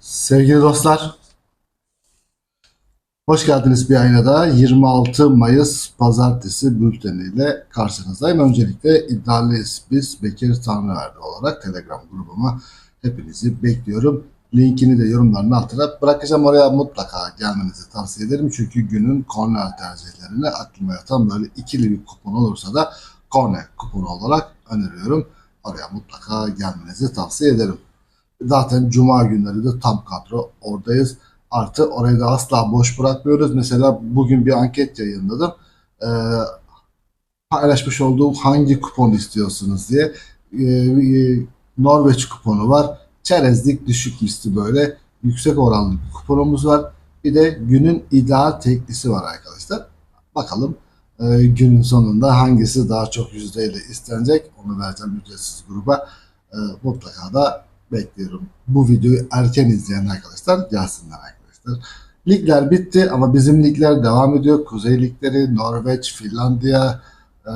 Sevgili dostlar, hoş geldiniz bir ayına daha. 26 Mayıs Pazartesi bülteniyle karşınızdayım. Öncelikle iddialıyız biz Bekir Tanrıverdi olarak Telegram grubuma hepinizi bekliyorum. Linkini de yorumların altına bırakacağım. Oraya mutlaka gelmenizi tavsiye ederim. Çünkü günün korner tercihlerini aklıma yatan böyle ikili bir kupon olursa da korner kuponu olarak öneriyorum. Oraya mutlaka gelmenizi tavsiye ederim. Zaten cuma günleri de tam kadro oradayız. Artı orayı da asla boş bırakmıyoruz. Mesela bugün bir anket yayınladım. Ee, paylaşmış olduğum hangi kupon istiyorsunuz diye. Ee, e, Norveç kuponu var. Çerezlik düşük misli böyle yüksek oranlı bir kuponumuz var. Bir de günün ideal teklisi var arkadaşlar. Bakalım e, günün sonunda hangisi daha çok yüzdeyle istenecek onu vereceğim ücretsiz gruba. E, mutlaka da bekliyorum. Bu videoyu erken izleyen arkadaşlar gelsinler arkadaşlar. Ligler bitti ama bizim ligler devam ediyor. Kuzey ligleri, Norveç, Finlandiya, e,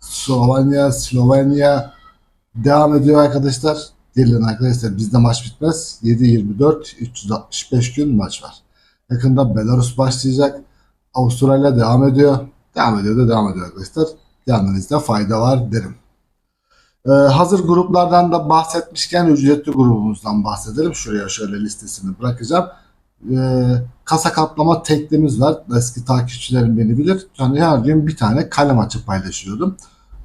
Slovenya, Slovenya devam ediyor arkadaşlar. Gelin arkadaşlar bizde maç bitmez. 7-24, 365 gün maç var. Yakında Belarus başlayacak. Avustralya devam ediyor. Devam ediyor da devam ediyor arkadaşlar. Gelmenizde fayda var derim. Ee, hazır gruplardan da bahsetmişken ücretli grubumuzdan bahsedelim. Şuraya şöyle listesini bırakacağım. Ee, kasa kaplama teklimiz var. Eski takipçilerim beni bilir. Yani her gün bir tane kale maçı paylaşıyordum.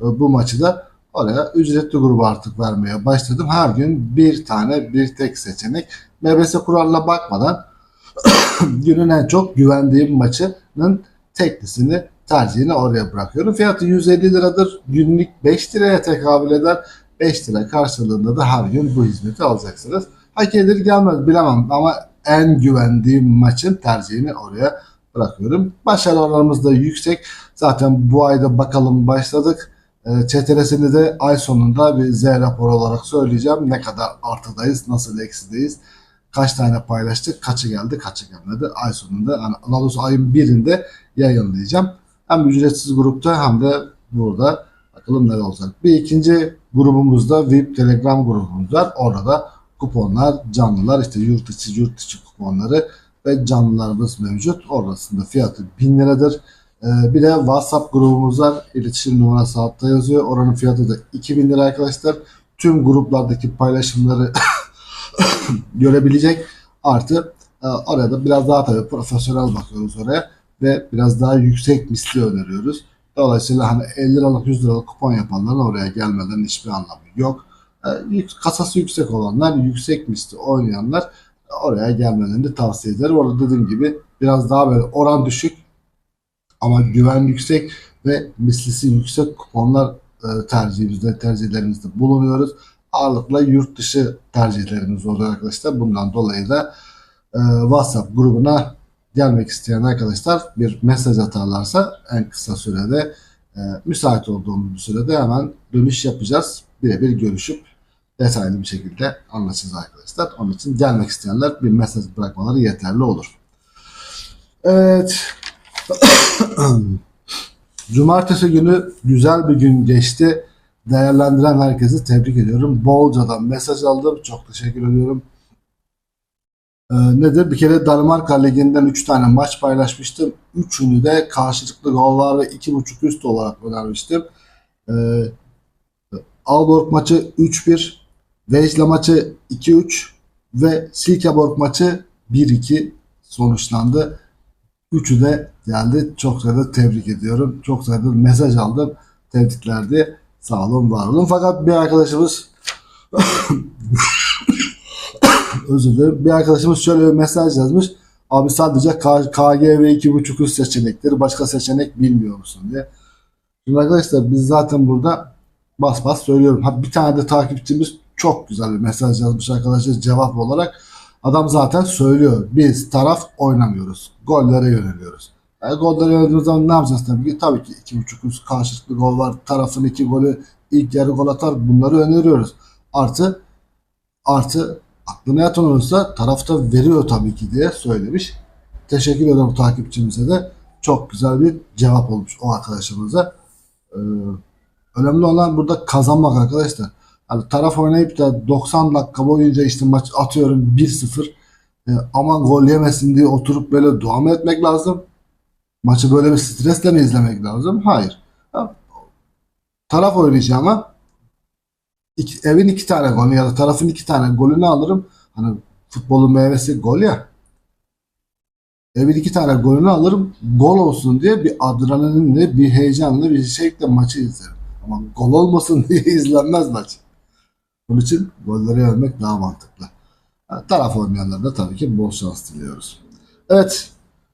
Ee, bu maçı da oraya ücretli grubu artık vermeye başladım. Her gün bir tane bir tek seçenek. MBS kuralına bakmadan günün en çok güvendiğim maçının teklisini tercihini oraya bırakıyorum. Fiyatı 150 liradır. Günlük 5 liraya tekabül eder. 5 lira karşılığında da her gün bu hizmeti alacaksınız. Hak gelir gelmez bilemem ama en güvendiğim maçın tercihini oraya bırakıyorum. Başarı oranımız da yüksek. Zaten bu ayda bakalım başladık. E, ÇTR'sini de ay sonunda bir Z raporu olarak söyleyeceğim. Ne kadar artıdayız, nasıl eksideyiz, kaç tane paylaştık, kaçı geldi, kaçı gelmedi. Ay sonunda, yani daha ayın birinde yayınlayacağım. Hem ücretsiz grupta hem de burada bakalım neler olacak. Bir ikinci grubumuzda VIP Telegram grubumuz var. Orada da kuponlar, canlılar, işte yurt içi, yurt dışı kuponları ve canlılarımız mevcut. Orasında fiyatı 1000 liradır. Ee, bir de WhatsApp grubumuz var. İletişim numarası altta yazıyor. Oranın fiyatı da 2000 lira arkadaşlar. Tüm gruplardaki paylaşımları görebilecek. Artı e, oraya da biraz daha tabii profesyonel bakıyoruz oraya ve biraz daha yüksek misli öneriyoruz. Dolayısıyla hani 50 liralık 100 liralık kupon yapanların oraya gelmeden hiçbir anlamı yok. E, yük- kasası yüksek olanlar, yüksek misli oynayanlar oraya gelmelerini tavsiye ederim. Orada dediğim gibi biraz daha böyle oran düşük ama güven yüksek ve mislisi yüksek kuponlar e, tercihimizde, tercihlerimizde bulunuyoruz. Ağırlıkla yurt dışı tercihlerimiz oluyor arkadaşlar. Bundan dolayı da e, WhatsApp grubuna gelmek isteyen arkadaşlar bir mesaj atarlarsa en kısa sürede e, müsait olduğumuz bir sürede hemen dönüş yapacağız. Birebir görüşüp detaylı bir şekilde anlaşacağız arkadaşlar. Onun için gelmek isteyenler bir mesaj bırakmaları yeterli olur. Evet. Cumartesi günü güzel bir gün geçti. Değerlendiren herkesi tebrik ediyorum. Bolca'dan mesaj aldım. Çok teşekkür ediyorum. Ee, nedir? Bir kere Danimarka Ligi'nden 3 tane maç paylaşmıştım. Üçünü de karşılıklı gollar ve 2.5 üst olarak önermiştim. Ee, Aalborg maçı 3-1, Vejle maçı 2-3 ve Silkeborg maçı 1-2 sonuçlandı. Üçü de geldi. Çok sayıda tebrik ediyorum. Çok sayıda mesaj aldım. Tebrikler diye. Sağ olun, var olun. Fakat bir arkadaşımız özür dilerim. Bir arkadaşımız şöyle bir mesaj yazmış. Abi sadece K- KGV 2.5 üst seçenekleri başka seçenek bilmiyor musun diye. Şimdi arkadaşlar biz zaten burada bas bas söylüyorum. Bir tane de takipçimiz çok güzel bir mesaj yazmış arkadaşlar cevap olarak. Adam zaten söylüyor. Biz taraf oynamıyoruz. Gollere yöneliyoruz. Yani gollere yöneldiğimiz zaman ne yapacağız tabii ki? Tabii ki 2.5 üst karşılıklı gol var. Tarafın iki golü ilk yarı gol atar. Bunları öneriyoruz. Artı artı aklına yatan olursa tarafta veriyor tabii ki diye söylemiş. Teşekkür ederim takipçimize de. Çok güzel bir cevap olmuş o arkadaşımıza. Ee, önemli olan burada kazanmak arkadaşlar. Hani taraf oynayıp da 90 dakika boyunca işte maç atıyorum 1-0 e, aman gol yemesin diye oturup böyle dua mı etmek lazım? Maçı böyle bir stresle mi izlemek lazım? Hayır. Ha, Taraf oynayacağıma iki, evin iki tane golü ya da tarafın iki tane golünü alırım. Hani futbolun meyvesi gol ya. Evin iki tane golünü alırım. Gol olsun diye bir adrenalinle, bir heyecanla, bir şekilde maçı izlerim. Ama gol olmasın diye izlenmez maç. Bunun için golleri vermek daha mantıklı. Ha, Taraf oynayanlara da tabii ki bol şans diliyoruz. Evet.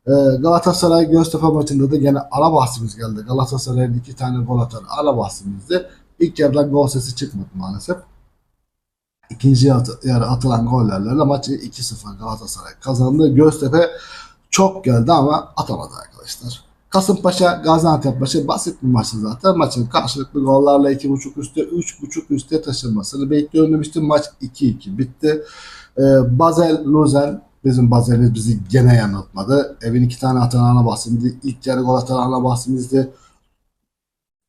e, Galatasaray Göztepe maçında da gene ara bahsimiz geldi. Galatasaray'ın iki tane gol atar ara bahsimizde. İlk yarıdan gol sesi çıkmadı maalesef. İkinci yarı atılan gollerle maçı 2-0 Galatasaray kazandı. Göztepe çok geldi ama atamadı arkadaşlar. Kasımpaşa Gaziantep maçı basit bir maçtı zaten. Maçın karşılıklı gollarla 2.5 üstte 3.5 üstte taşınmasını bekliyorum demiştim. Maç 2-2 bitti. Ee, Basel Luzen bizim Basel'imiz bizi gene yanıltmadı. Evin iki tane atan ana bahsimizdi. İlk yarı gol atan ana.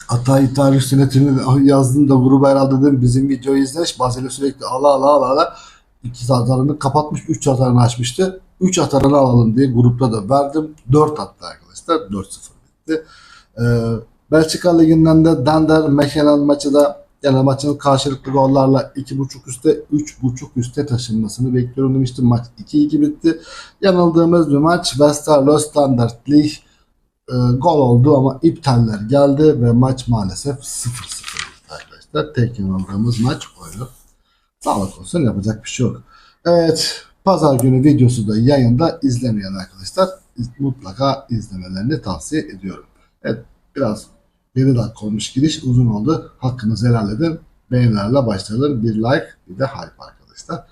Hatta İtalya yönetimini yazdım da gruba herhalde dedim bizim videoyu izlemiş. Basel'i sürekli ala ala ala ala iki atarını kapatmış. Üç atarını açmıştı. Üç atarını alalım diye grupta da verdim. Dört attı arkadaşlar. 4-0 bitti. Ee, Belçika Ligi'nden de Dender Mechelen maçı da yani maçın karşılıklı gollarla 2.5 üste 3.5 üste taşınmasını bekliyorum demiştim. Maç 2-2 bitti. Yanıldığımız bir maç Westerlo Standard Lig e, gol oldu ama iptaller geldi ve maç maalesef 0-0 bitti arkadaşlar. Tek yanıldığımız maç oydu. Sağlık olsun yapacak bir şey yok. Evet pazar günü videosu da yayında izlemeyen arkadaşlar mutlaka izlemelerini tavsiye ediyorum. Evet biraz 7 dakika olmuş giriş uzun oldu. Hakkınızı helal edin. Beğenilerle başlayalım. Bir like bir de hype arkadaşlar.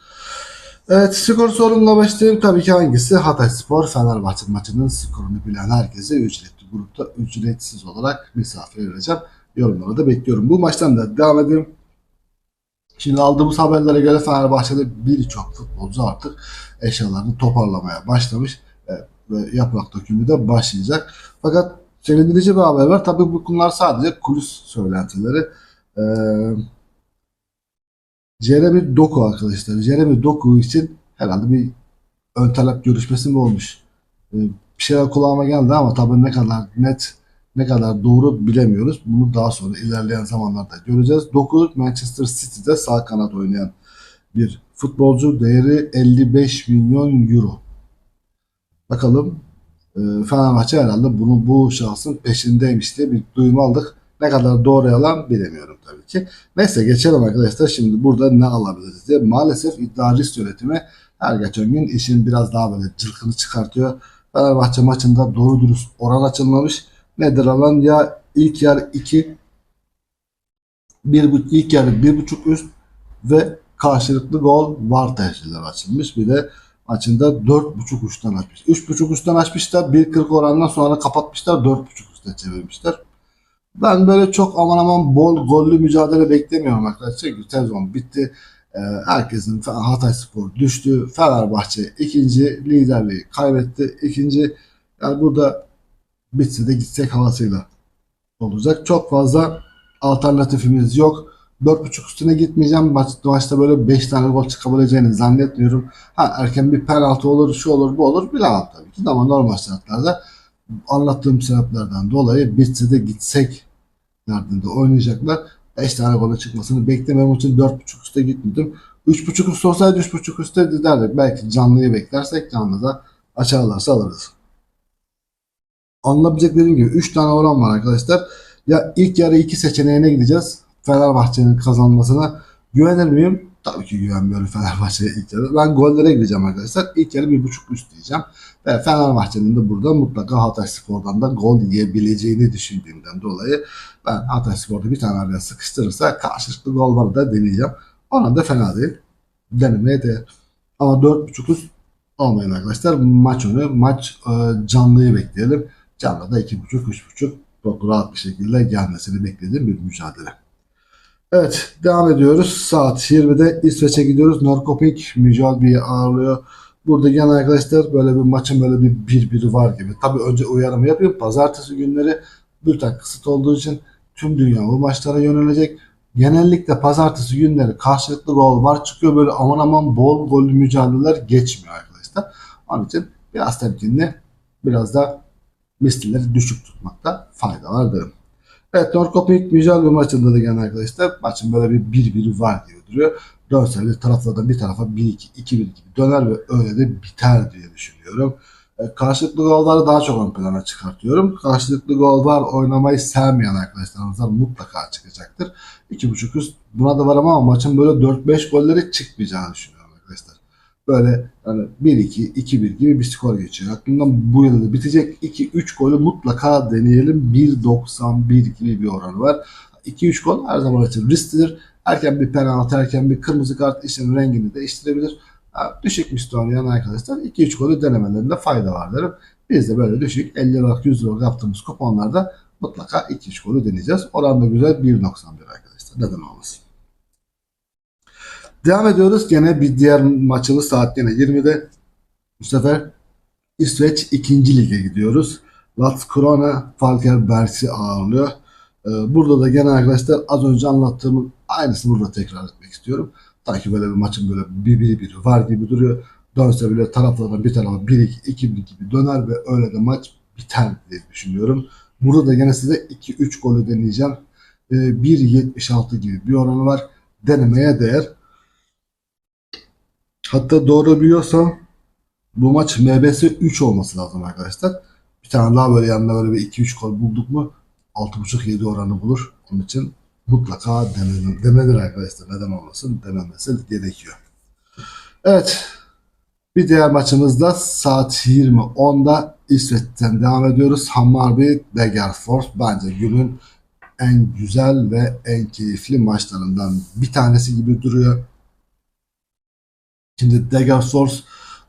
Evet skor sorunla başlayayım. Tabii ki hangisi? Hatay Spor Fenerbahçe maçının skorunu bilen herkese ücretli grupta ücretsiz olarak misafir vereceğim. Yorumlara da bekliyorum. Bu maçtan da devam edeyim. Şimdi aldığımız haberlere göre Fenerbahçe'de birçok futbolcu artık eşyalarını toparlamaya başlamış ve yaprak dökümü de başlayacak. Fakat sevindirici bir haber var. Tabii bu bunlar sadece kulis söylentileri. Ee, Jeremy Doku arkadaşlar. Jeremy Doku için herhalde bir ön talep görüşmesi mi olmuş? Ee, bir şeyler kulağıma geldi ama tabii ne kadar net ne kadar doğru bilemiyoruz. Bunu daha sonra ilerleyen zamanlarda göreceğiz. Doku Manchester City'de sağ kanat oynayan bir futbolcu. Değeri 55 milyon euro. Bakalım e, Fenerbahçe herhalde bunu bu şahsın peşindeymiş diye bir duyum aldık. Ne kadar doğru yalan bilemiyorum tabii ki. Neyse geçelim arkadaşlar. Şimdi burada ne alabiliriz diye. Maalesef iddia yönetimi her geçen gün işin biraz daha böyle cılkını çıkartıyor. Fenerbahçe maçında doğru dürüst oran açılmamış. Nedir alan ya ilk yarı 2 bir, ilk yarı 1.5 üst ve karşılıklı gol var tercihleri açılmış. Bir de maçında 4.5 üstten açmış. 3.5 üstten açmışlar. 1.40 orandan sonra kapatmışlar. 4.5 üstte çevirmişler. Ben böyle çok aman aman bol gollü mücadele beklemiyorum arkadaşlar. Çünkü sezon bitti. Ee, herkesin Hatay Spor düştü. Fenerbahçe ikinci liderliği kaybetti. İkinci yani burada bitse de gitsek havasıyla olacak. Çok fazla alternatifimiz yok. 4.5 üstüne gitmeyeceğim. Maç, maçta böyle 5 tane gol çıkabileceğini zannetmiyorum. Ha erken bir penaltı olur, şu olur, bu olur bilemem tabii ki. Ama normal şartlarda anlattığım sebeplerden dolayı bitse de gitsek derdinde oynayacaklar. 5 tane golü çıkmasını beklemem için 4.5 üste gitmedim. 3.5 üst olsaydı 3.5 üste derdik. Belki canlıyı beklersek canlı da açarlarsa alırız. Alınabilecek dediğim gibi 3 tane oran var arkadaşlar. Ya ilk yarı 2 seçeneğine gideceğiz. Fenerbahçe'nin kazanmasına güvenir miyim? Tabii ki güvenmiyorum Fenerbahçe'ye ilk yarı. Ben gollere gideceğim arkadaşlar. İlk yarı 1.5 üst diyeceğim. Ve Fenerbahçe'nin de burada mutlaka Hatay Spor'dan da gol yiyebileceğini düşündüğümden dolayı ben Hatay Spor'da bir tane araya sıkıştırırsa karşılıklı gol var da deneyeceğim. Ona da fena değil. Denemeye değer. Ama 4.5 üst olmayın arkadaşlar. Maç önü, maç e, canlıyı bekleyelim. Canlı da 2.5-3.5 çok rahat bir şekilde gelmesini beklediğim bir mücadele. Evet devam ediyoruz. Saat 20'de İsveç'e gidiyoruz. Norrköping mücadeleyi ağırlıyor. Burada gene arkadaşlar böyle bir maçın böyle bir birbiri var gibi. Tabii önce uyarımı yapayım. Pazartesi günleri bülten kısıt olduğu için tüm dünya bu maçlara yönelecek. genellikle pazartesi günleri karşılıklı gol var çıkıyor böyle aman aman bol gollü mücadeleler geçmiyor arkadaşlar. Onun için biraz temkinli biraz da mislileri düşük tutmakta fayda var Evet Norrköping mücadele maçında da gene arkadaşlar maçın böyle bir 1-1 var diye duruyor. Dönse bir taraflardan bir tarafa 1-2, 2-1 gibi döner ve öyle de biter diye düşünüyorum. E, Karşılıklı golları daha çok ön plana çıkartıyorum. Karşılıklı gol var oynamayı sevmeyen arkadaşlarımızdan mutlaka çıkacaktır. 2.5 üst buna da var ama maçın böyle 4-5 golleri çıkmayacağını düşünüyorum arkadaşlar. Böyle yani 1-2, 2-1 gibi bir skor geçiyor. Aklımdan bu yılda bitecek 2-3 golü mutlaka deneyelim. 1.91 gibi bir oranı var. 2-3 gol her zaman için risklidir. Erken bir penaltı, erken bir kırmızı kart işin rengini değiştirebilir. Ha, Düşük misli oynayan arkadaşlar 2-3 golü denemelerinde fayda var derim. Biz de böyle düşük 50 liralık 100 liralık yaptığımız kuponlarda mutlaka 2-3 golü deneyeceğiz. Oran da güzel 1.91 arkadaşlar. Neden olmasın. Devam ediyoruz. Gene bir diğer maçımız saat gene 20'de. Bu sefer İsveç 2. lige gidiyoruz. Landskrona Falkenbergs'i ağırlıyor. Ee, Burada da gene arkadaşlar az önce anlattığımın aynısını burada tekrar etmek istiyorum. Sanki böyle bir maçın böyle bir bir bir var gibi duruyor. Dönse bile taraflardan bir tarafa 1-2, 2-1 gibi döner ve öyle de maç biter diye düşünüyorum. Burada da gene size 2-3 golü deneyeceğim. Ee, 1.76 gibi bir oranı var. Denemeye değer. Hatta doğru biliyorsam bu maç MBS 3 olması lazım arkadaşlar. Bir tane daha böyle yanına böyle bir 2-3 gol bulduk mu 6.5-7 oranı bulur. Onun için mutlaka denenir, denenir arkadaşlar. Neden olmasın? Denenmesi gerekiyor. Evet. Bir diğer maçımızda saat 20.10'da İsveç'ten devam ediyoruz. Hammarby Degerfors bence günün en güzel ve en keyifli maçlarından bir tanesi gibi duruyor. Şimdi Degerfors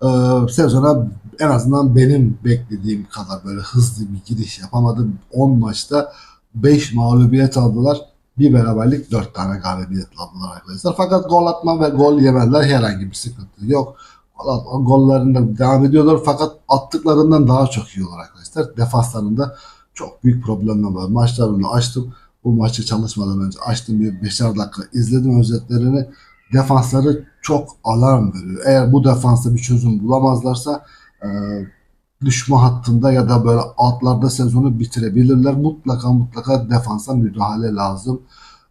e, sezona en azından benim beklediğim kadar böyle hızlı bir giriş yapamadı. 10 maçta 5 mağlubiyet aldılar. Bir beraberlik 4 tane galibiyet aldılar arkadaşlar. Fakat gol atma ve gol yemediler. Herhangi bir sıkıntı yok. Gollerinde devam ediyorlar. Fakat attıklarından daha çok yiyorlar arkadaşlar. Defanslarında çok büyük problemler var. Maçlarını açtım. Bu maçı çalışmadan önce açtım bir 5'er dakika izledim özetlerini. Defansları çok alarm veriyor. Eğer bu defansta bir çözüm bulamazlarsa e, düşme hattında ya da böyle altlarda sezonu bitirebilirler. Mutlaka mutlaka defansa müdahale lazım.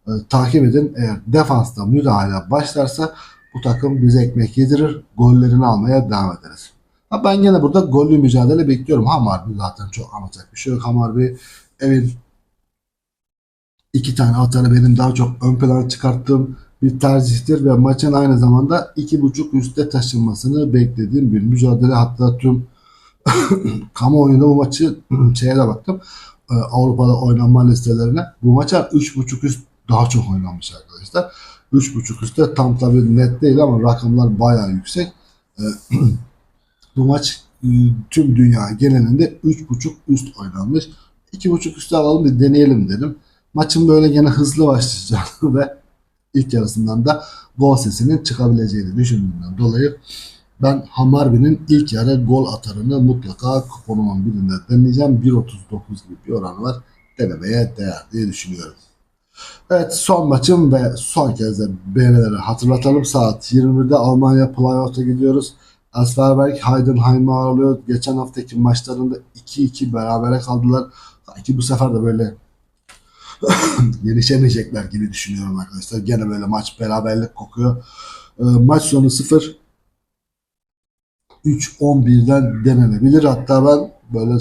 E, takip edin. Eğer defansta müdahale başlarsa bu takım bize ekmek yedirir. Gollerini almaya devam ederiz. Ha, ben yine burada gollü mücadele bekliyorum. Hamarby zaten çok anlatacak bir şey yok. Hamarby evin iki tane atarı benim daha çok ön plana çıkarttığım bir tercihtir ve maçın aynı zamanda iki buçuk üste taşınmasını beklediğim bir mücadele. Hatta tüm kamuoyunda bu maçı şeye de baktım. Ee, Avrupa'da oynanma listelerine. Bu maça 3.5 üst daha çok oynanmış arkadaşlar. 3.5 üstte tam tabii net değil ama rakamlar bayağı yüksek. Ee, bu maç e, tüm dünya genelinde 3.5 üst oynanmış. 2.5 üstü alalım bir deneyelim dedim. Maçın böyle gene hızlı başlayacağını ve ilk yarısından da gol sesinin çıkabileceğini düşündüğümden dolayı ben Hamarby'nin ilk yarı gol atarını mutlaka kuponumun birinde deneyeceğim. 1.39 gibi bir oranı var. Denemeye değer diye düşünüyorum. Evet son maçım ve son kez de beğenileri hatırlatalım. Saat 21'de Almanya Playoff'a gidiyoruz. Asferberg Heidenheim'i ağırlıyor. Geçen haftaki maçlarında 2-2 berabere kaldılar. Sanki bu sefer de böyle gelişemeyecekler gibi düşünüyorum arkadaşlar. Gene böyle maç beraberlik kokuyor. E, maç sonu 0 3-11'den denenebilir. Hatta ben böyle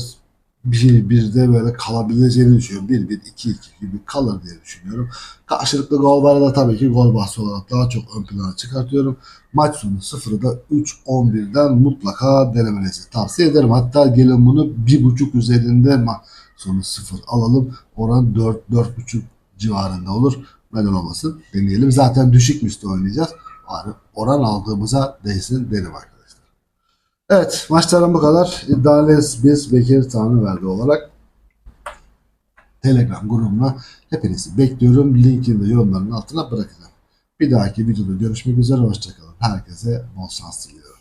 bir birde böyle kalabileceğini düşünüyorum. 1-1, 2-2 gibi kalır diye düşünüyorum. Karşılıklı golları da tabii ki gol bahsi olarak daha çok ön plana çıkartıyorum. Maç sonu 0'ı da 3-11'den mutlaka denemenizi tavsiye ederim. Hatta gelin bunu 1.5 üzerinde ma- sonu 0 alalım. Oran 4-4.5 civarında olur. Neden olmasın deneyelim. Zaten düşük müstü oynayacağız. Oran aldığımıza değsin derim arkadaşlar. Evet maçlarım bu kadar. İddialıyız biz Bekir Tanrıverdi olarak. Telegram grubuna hepinizi bekliyorum. Linkini de yorumların altına bırakacağım. Bir dahaki videoda görüşmek üzere. Hoşçakalın. Herkese bol şans diliyorum.